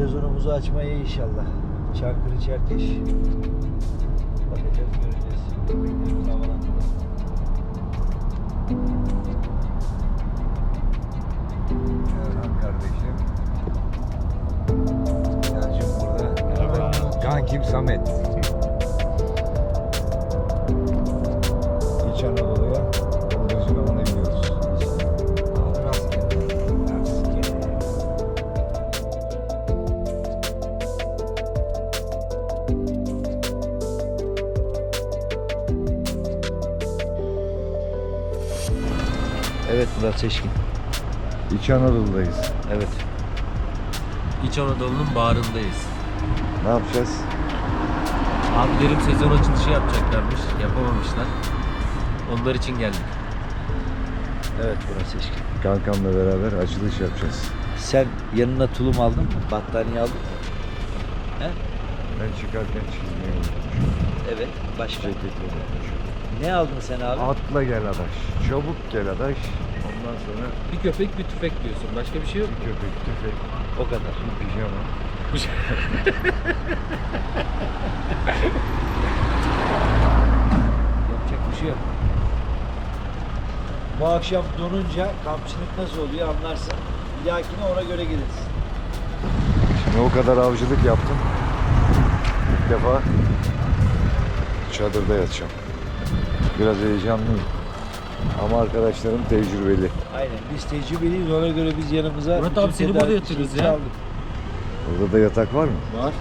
sezonumuzu açmaya inşallah. Çankırı Çerkeş. Bakacağız göreceğiz. Bekliyoruz havalandırma. Erhan kardeşim. Selçuk burada. Kankim Samet. İç Anadolu'ya Murat Seçkin. İç Anadolu'dayız. Evet. İç Anadolu'nun bağrındayız. Ne yapacağız? Abilerim sezon açılışı yapacaklarmış. Yapamamışlar. Onlar için geldik. Evet Murat Seçkin. Kankamla beraber açılış yapacağız. Sen yanına tulum aldın mı? Battaniye aldın mı? He? Ben çıkarken çizmeyi unutmuşum. Evet. Başka? Ceketi unutmuşum. Ne aldın sen abi? Atla gel adaş. Çabuk gel adaş. Ondan sonra Bir köpek bir tüfek diyorsun. Başka bir şey yok. bir köpek, tüfek, O kadar. bir pijama. Yapacak bir şey yok. Bu akşam donunca kampçılık nasıl oluyor anlarsın. Bir dahakine ona göre gelirsin. Şimdi o kadar avcılık yaptım. İlk defa çadırda yatacağım. Biraz heyecanlıyım. Ama arkadaşlarım tecrübeli. Aynen biz tecrübeliyiz ona göre biz yanımıza... Murat bütün abi, seni burada yatırırız ya. aldık. Orada da yatak var mı? Var.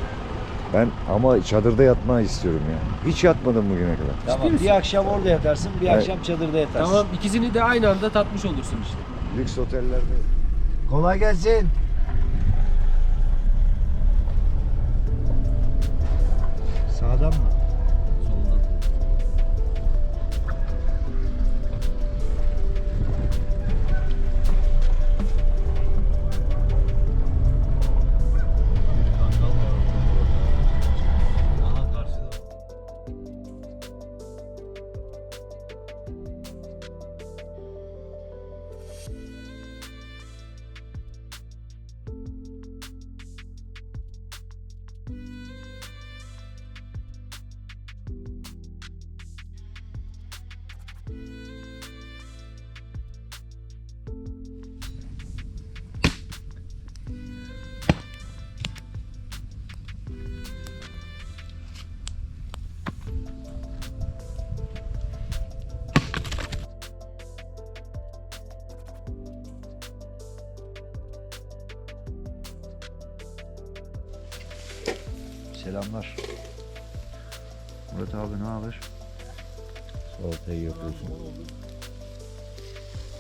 Ben ama çadırda yatmayı istiyorum ya. Hiç yatmadım bugüne kadar. Tamam misin? bir akşam orada yatarsın bir Evet. akşam çadırda yatarsın. Tamam ikisini de aynı anda tatmış olursun işte. Lüks otellerde Kolay gelsin. Sağdan mı?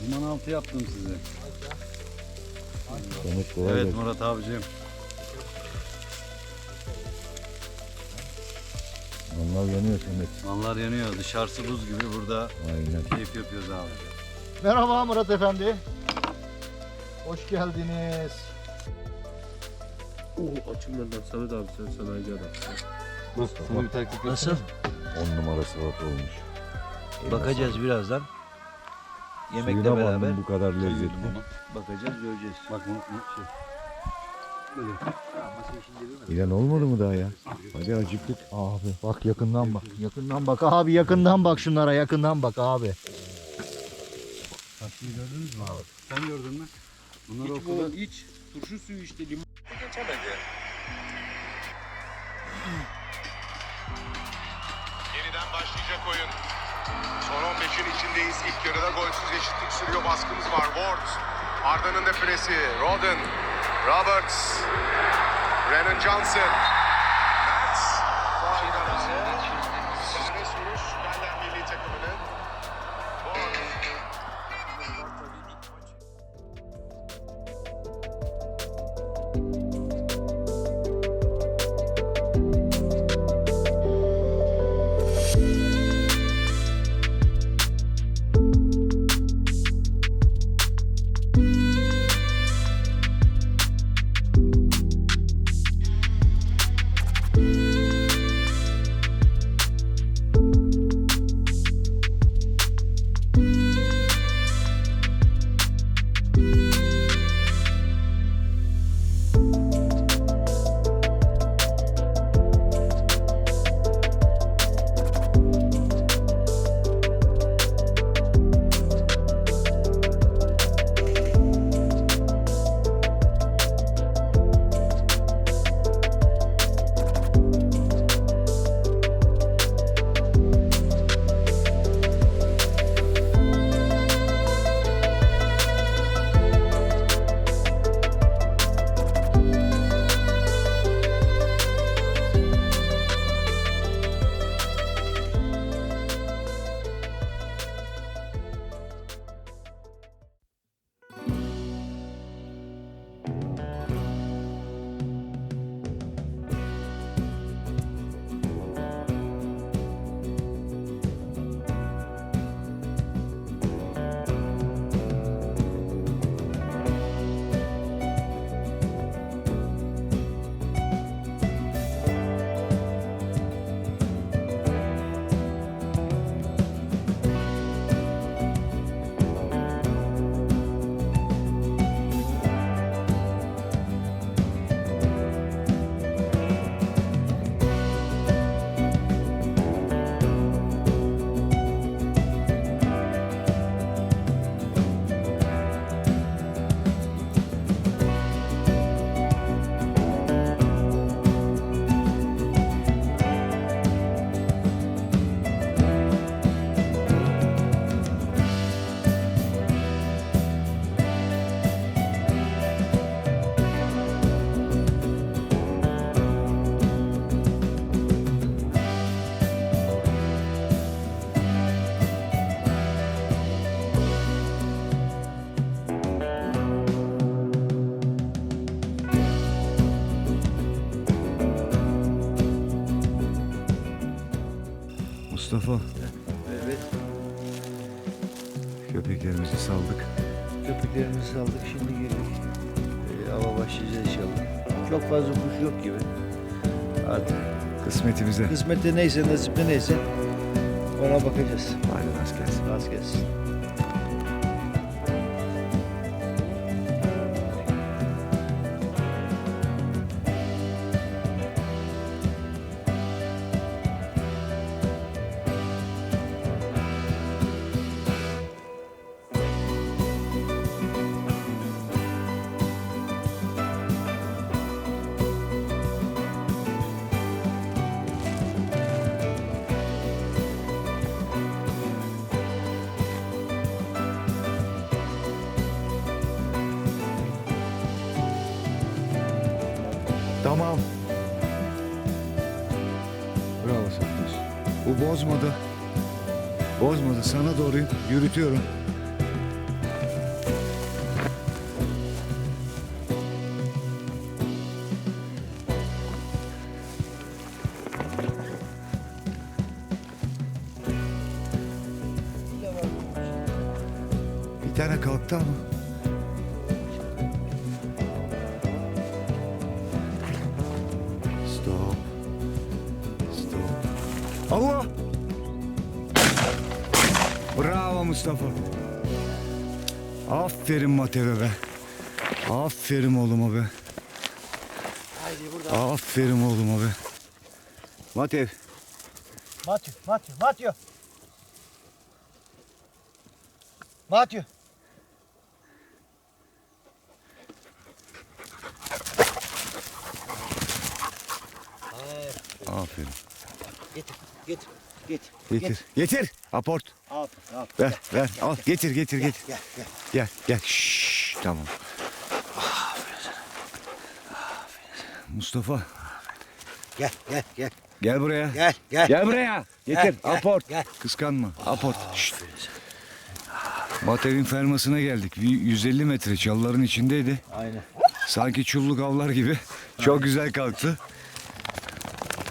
Liman altı yaptım size. Kolay Evet gelsin. Murat abicim. Mangal yanıyor Samet. Manlar yanıyor. Dışarısı buz gibi burada Aynen. keyif yapıyoruz abi. Merhaba Murat Efendi. Hoş geldiniz. Oo açımdan Samet abi sen sanayici adamsın. Sana bir taktik Nasıl? On numara salata olmuş. Bakacağız birazdan. Yemekle Suyuna beraber bandım bu kadar lezzetli. bakacağız göreceğiz. Bak bu, bu şey. İlan olmadı mı daha ya? Hadi acıktık. Abi bak yakından bak. Yakından bak abi yakından bak şunlara yakından bak abi. Sen gördün mü? Bunları İç okulda bu iç. Turşu suyu işte limon. Yeniden başlayacak oyun. Son 15'in içindeyiz. İlk yarıda golsüz eşitlik sürüyor. Baskımız var. Ward. Arda'nın da presi. Roden. Roberts. Renan Johnson. Yok gibi. Artık Kısmetimize. kısmette neyse nasipte neyse ona bakacağız. Hadi rast gelsin. Rast gelsin. Bozmadı. Bozmadı. Sana doğru yürütüyorum. Bir tane kalktı ama. Mustafa. Aferin Mateve be. Aferin oğluma be. Aferin oğluma be. Matev. Matthew, Matthew, Matthew. Matthew. Aferin. Getir, getir, getir. Getir. Getir. Aport. Aferin, aferin. Ver, ver. Al. Getir, getir, getir. Gel, gel. Gel, gel. Şşş, tamam. Mustafa, Gel, gel, gel. gel buraya. Gel, gel. Gel buraya. Getir. Gel, gel, aport. gel. Kıskanma. Aport. Şşt. Matev'in fermasına geldik. Bir 150 metre çalıların içindeydi. Aynen. Sanki çulluk avlar gibi. Çok güzel kalktı.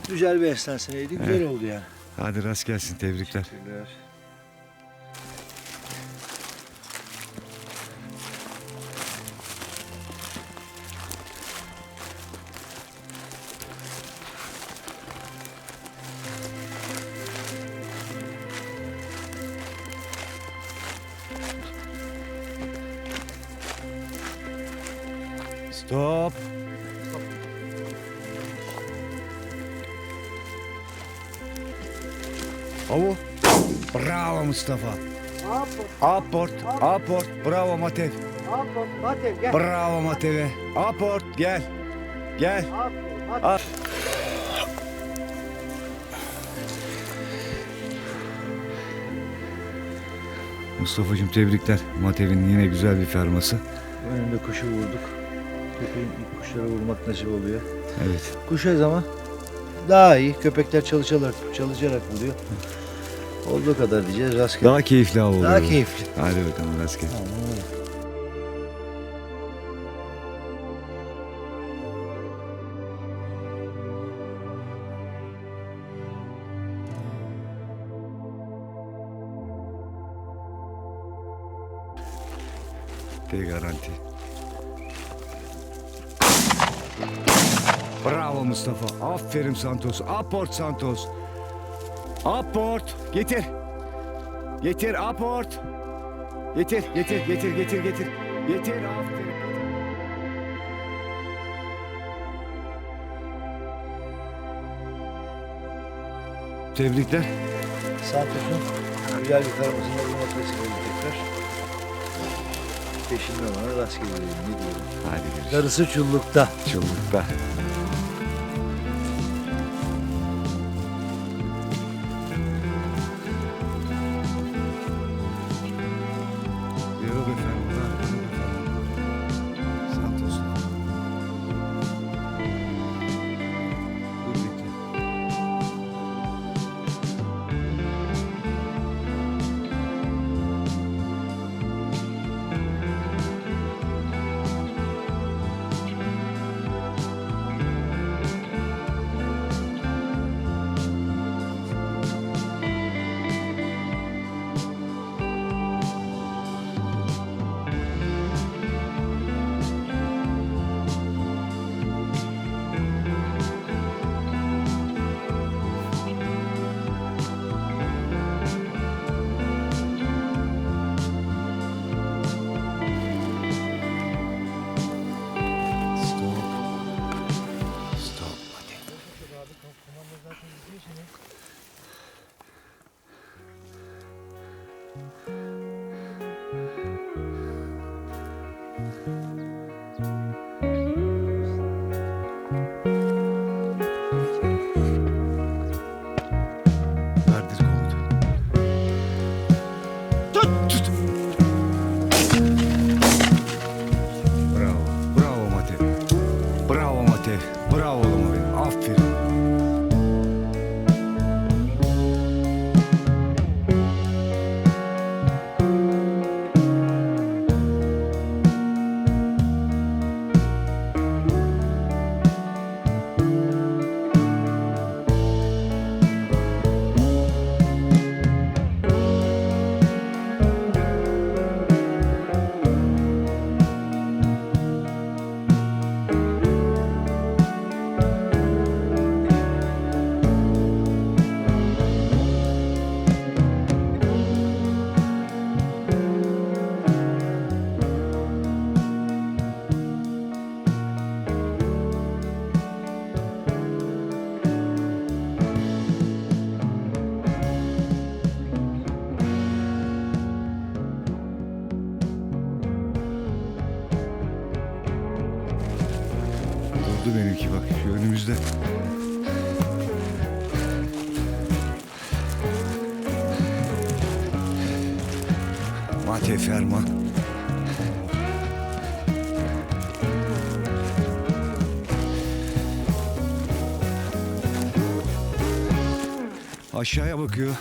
Güzel bir esnasıydı. Güzel oldu yani. Hadi rast gelsin. Tebrikler. Stop. Avu. Bravo Mustafa. Aport. Aport. Bravo Matev. Aferin, Matthew gel. Bravo Mateve. Aport gel. Gel. Al. Mustafa'cığım tebrikler. Matev'in yine güzel bir ferması. Önünde kuşu vurduk. Köpeğin ilk kuşlara vurmak nasip oluyor. Evet. Kuş her zaman daha iyi. Köpekler çalışarak, çalışarak vuruyor. Olduğu kadar diyeceğiz. Rastgele. Daha keyifli av oluyor. Daha keyifli. Hadi bakalım rastgele. Bir garanti. Bravo Mustafa. Aferin Santos. Aport Santos. Aport. Getir. Getir aport. Getir, getir, getir, getir, getir. Getir, aferin. Tebrikler. Santos'un güzel bir vurmak nasip oldu tekrar. Peşinden ona rastgele diyelim. Ne diyelim. Hadi görüşürüz. Darısı çullukta. Çullukta. Thank you. Aşağıya bakıyor.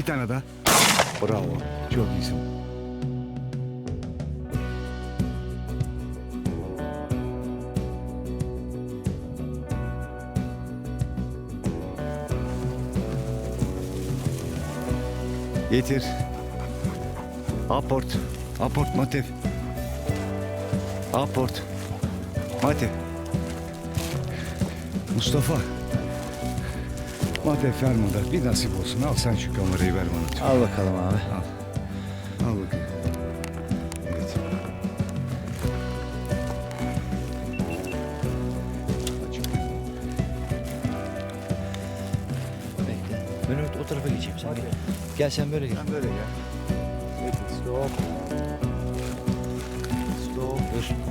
Bir tane daha. Bravo. Çok iyisin. Getir. Aport. Aport Matev. Aport. Matev. Mustafa. Matev Ferman'da bir nasip olsun. Al sen şu kamerayı ver bana. Al bakalım abi. Al bakayım. Evet. Bekle. Ben o, o tarafa geçeyim sen. Gel. Gel sen böyle gel. Sen böyle gel. Stop. Stop. Dur.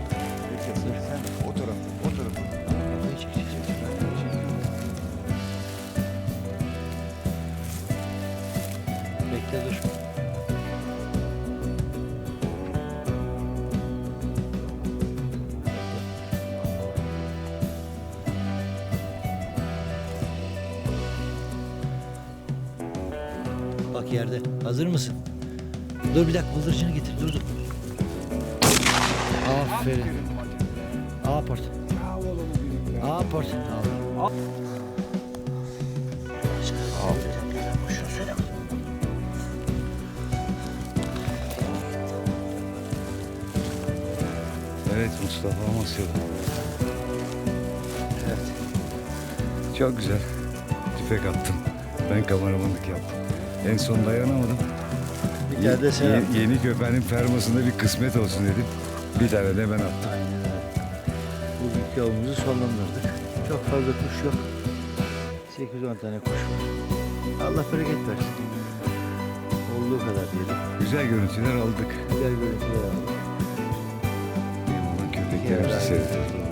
Hazır mısın? Dur bir dakika bıldırcını getir. Dur dur. Aferin. Aport. Aport. Evet Mustafa Amasya'da. Evet. Çok güzel. Tüfek attım. Ben kameramanlık yaptım. En son dayanamadım. Bir tane de sen Ye- yeni köpeğin fermasında bir kısmet olsun dedim. Bir tane de ben attım. Aynen öyle. Bugünkü avımızı sonlandırdık. Çok fazla kuş yok. 8-10 tane kuş var. Allah bereket versin. Olduğu kadar diyelim. Güzel görüntüler aldık. Güzel görüntüler aldık. Eyvallah köpeklerimizi sevdim. Kapatırız.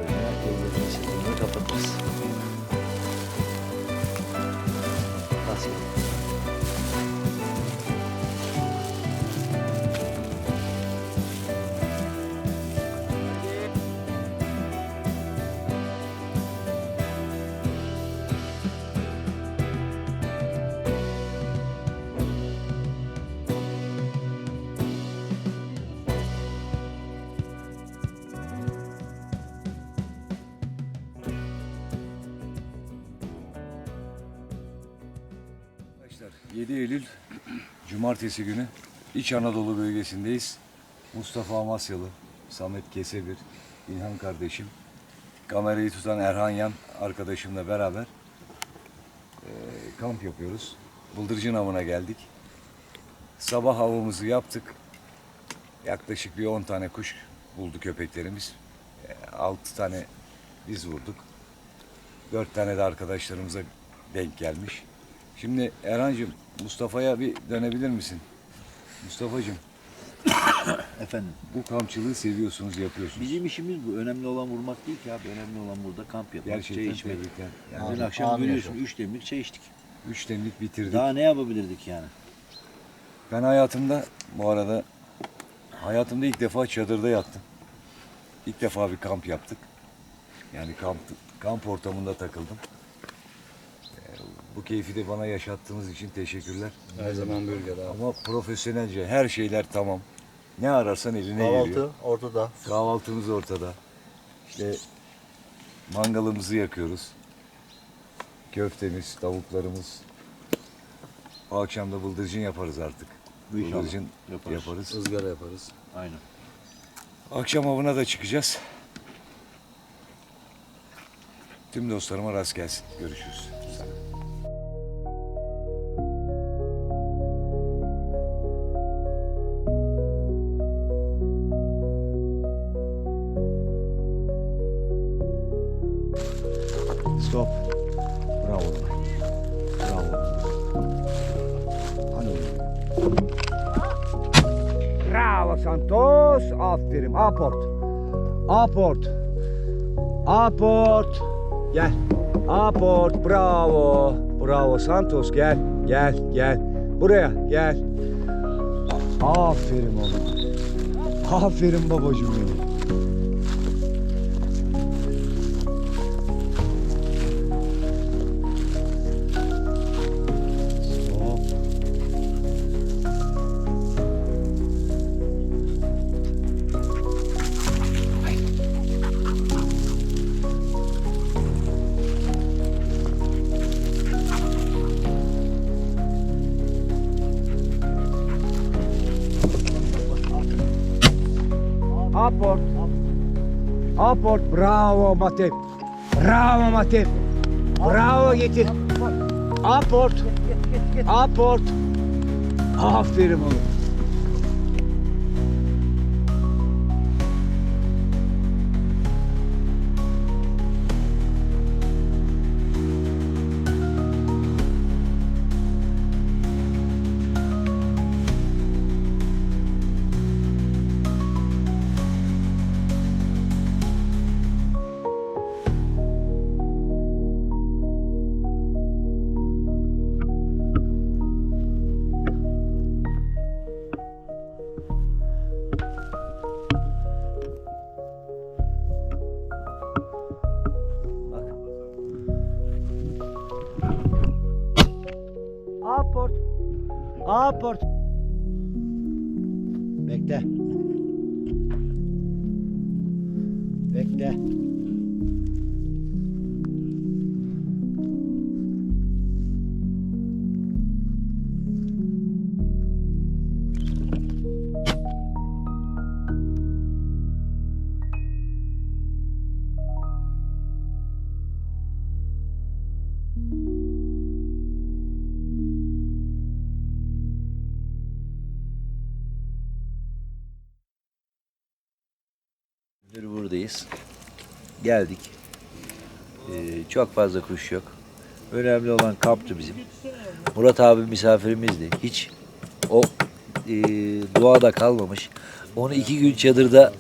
7 Eylül Cumartesi günü İç Anadolu bölgesindeyiz. Mustafa Amasyalı, Samet Kesebir, İlhan kardeşim, kamerayı tutan Erhan Yan arkadaşımla beraber eee, kamp yapıyoruz. Bıldırcın avına geldik. Sabah avımızı yaptık. Yaklaşık bir 10 tane kuş buldu köpeklerimiz. 6 tane biz vurduk. 4 tane de arkadaşlarımıza denk gelmiş. Şimdi Erhan'cığım Mustafa'ya bir dönebilir misin? Mustafa'cığım Efendim, bu kampçılığı seviyorsunuz, yapıyorsunuz. bizim işimiz bu. Önemli olan vurmak değil ki abi. Önemli olan burada kamp yapmak, çay Gerçekten içmek. tebrikler. Yani Dün akşam görüyorsun, üç demlik çay içtik. üç demlik bitirdik. Daha ne yapabilirdik yani? Ben hayatımda bu arada hayatımda ilk defa çadırda yattım. İlk defa bir kamp yaptık. Yani kamp kamp ortamında takıldım. Bu keyfi de bana yaşattığınız için teşekkürler. Her zaman bölgede abi. Ama profesyonelce her şeyler tamam. Ne ararsan eline geliyor. Kahvaltı ortada. Kahvaltımız ortada. İşte mangalımızı yakıyoruz. Köftemiz, tavuklarımız. O akşam da bıldırcın yaparız artık. İnşallah Bıldırcın yaparız. yaparız. Izgara yaparız. Aynen. Akşam avına da çıkacağız. Tüm dostlarıma rast gelsin. Görüşürüz. Aport. Aport. Gel. Aport. Bravo. Bravo Santos gel. Gel gel. Buraya gel. Aferin oğlum. Aferin babacığım benim. Bravo Matep. Bravo Matep. Bravo getir. Aport. Aport. Aferin oğlum. Aport. Buradayız. Geldik. Ee, çok fazla kuş yok. Önemli olan kamptı bizim. Murat abi misafirimizdi. Hiç o e, doğada kalmamış. Onu iki gün çadırda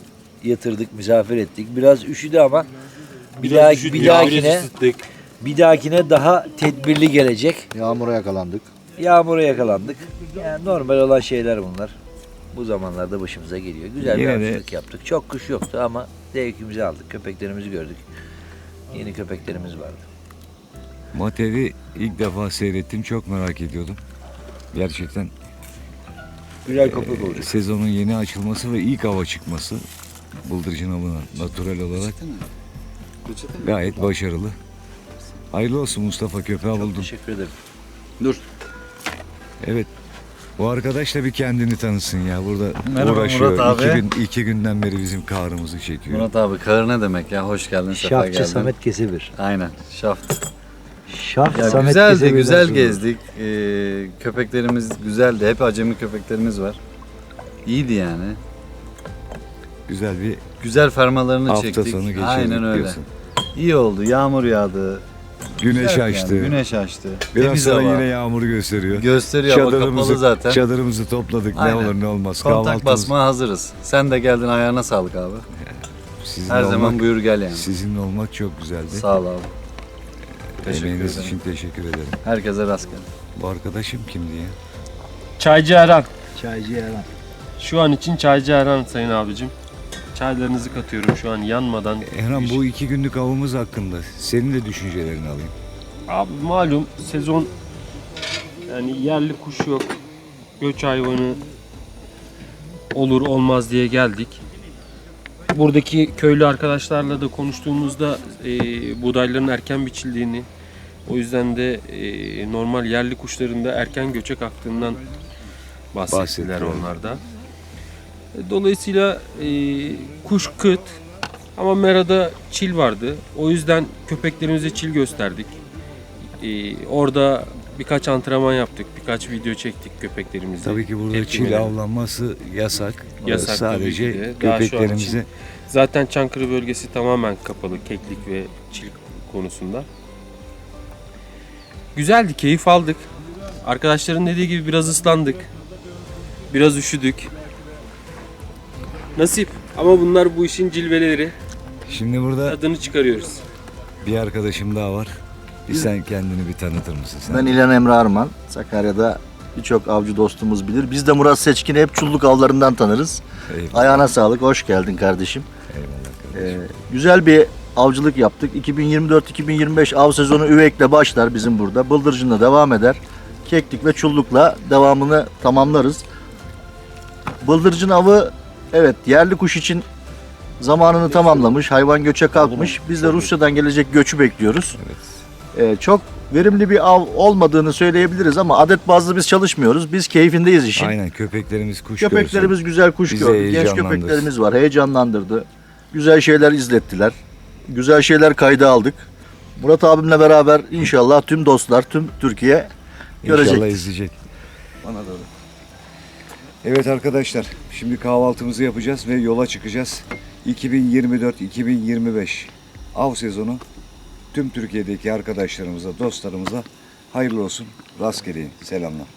yatırdık, misafir ettik. Biraz üşüdü ama bir, daha, bir dahakine bir dahakine daha tedbirli gelecek. Yağmura yakalandık. Yağmura yakalandık. Yani normal olan şeyler bunlar. Bu zamanlarda başımıza geliyor. Güzel Yine bir de- avcılık yaptık. Çok kuş yoktu ama zevkimizi aldık. Köpeklerimizi gördük. Yeni köpeklerimiz vardı. Matevi ilk defa seyrettim. Çok merak ediyordum. Gerçekten Güzel köpek e, olacak. sezonun yeni açılması ve ilk hava çıkması bıldırcın avına natural olarak gayet başarılı. Hayırlı olsun Mustafa köpeği buldun. Teşekkür ederim. Evet. Bu arkadaş da bir kendini tanısın ya. Burada Merhaba uğraşıyor. Murat İki, abi. gün, iki günden beri bizim kahrımızı çekiyor. Murat abi kahır ne demek ya? Hoş geldin, sefa Şafçı geldin. Samet Kesebir. Aynen, şaft. Şaf Ya Samet güzeldi, Kesebir'den güzel sonra. gezdik. Ee, köpeklerimiz güzeldi. Hep acemi köpeklerimiz var. İyiydi yani. Güzel bir Güzel fermalarını hafta çektik. sonu geçirdik Aynen öyle. diyorsun. İyi oldu. Yağmur yağdı. Güneş Güzel açtı. yani, Güneş açtı. Biraz Temiz sonra hava. yine yağmuru gösteriyor. Gösteriyor ama kapalı zaten. Çadırımızı topladık. Aynen. Ne olur ne olmaz. Kontak Kahvaltımız- basmaya hazırız. Sen de geldin ayağına sağlık abi. Sizinle Her zaman olmak, buyur gel yani. Sizinle olmak çok güzeldi. Sağ ol abi. Teşekkür Emeğiniz ederim. için teşekkür ederim. Herkese rast gelin. Bu arkadaşım kimdi ya? Çaycı Erhan. Çaycı Erhan. Şu an için Çaycı Erhan sayın abicim. Çaylarınızı katıyorum şu an yanmadan. Erhan bu iki günlük avımız hakkında senin de düşüncelerini alayım. Abi malum sezon yani yerli kuş yok. Göç hayvanı olur olmaz diye geldik. Buradaki köylü arkadaşlarla da konuştuğumuzda e, buğdayların erken biçildiğini, o yüzden de e, normal yerli kuşların da erken göçe kalktığından bahsettiler Bahsettiler. onlar da. E, Dolayısıyla e, kuş kıt ama merada çil vardı. O yüzden köpeklerimize çil gösterdik. Ee, orada birkaç antrenman yaptık, birkaç video çektik köpeklerimizi. Tabii ki burada Tepki çil avlanması yasak. Yasak tabii Sadece ki de. Daha şu an köpeklerimize Zaten Çankırı bölgesi tamamen kapalı keklik ve çil konusunda. Güzeldi, keyif aldık. Arkadaşların dediği gibi biraz ıslandık. Biraz üşüdük. Nasip. Ama bunlar bu işin cilveleri. Şimdi burada Tadını çıkarıyoruz. bir arkadaşım daha var. Bir sen kendini bir tanıtır mısın sen? Ben İlhan Emre Arman. Sakarya'da birçok avcı dostumuz bilir. Biz de Murat Seçkin'i hep çulluk avlarından tanırız. Eyvallah. Ayağına sağlık, hoş geldin kardeşim. Eyvallah kardeşim. Ee, güzel bir avcılık yaptık. 2024-2025 av sezonu Üvek'le başlar bizim burada. Bıldırcın'la devam eder. Keklik ve çullukla devamını tamamlarız. Bıldırcın avı evet yerli kuş için zamanını tamamlamış. Hayvan göçe kalkmış. Biz de Rusya'dan gelecek göçü bekliyoruz. Ee, çok verimli bir av olmadığını söyleyebiliriz ama adet bazlı biz çalışmıyoruz. Biz keyfindeyiz işin. Aynen köpeklerimiz kuş Köpeklerimiz görsün. güzel kuş bizi gördü. Genç heyecanlandırsın. köpeklerimiz var. Heyecanlandırdı. Güzel şeyler izlettiler. Güzel şeyler kayda aldık. Murat abimle beraber inşallah tüm dostlar, tüm Türkiye görecek. İnşallah izleyecek. Bana doğru. Evet arkadaşlar şimdi kahvaltımızı yapacağız ve yola çıkacağız. 2024-2025 av sezonu tüm Türkiye'deki arkadaşlarımıza, dostlarımıza hayırlı olsun. Rastgele selamlar.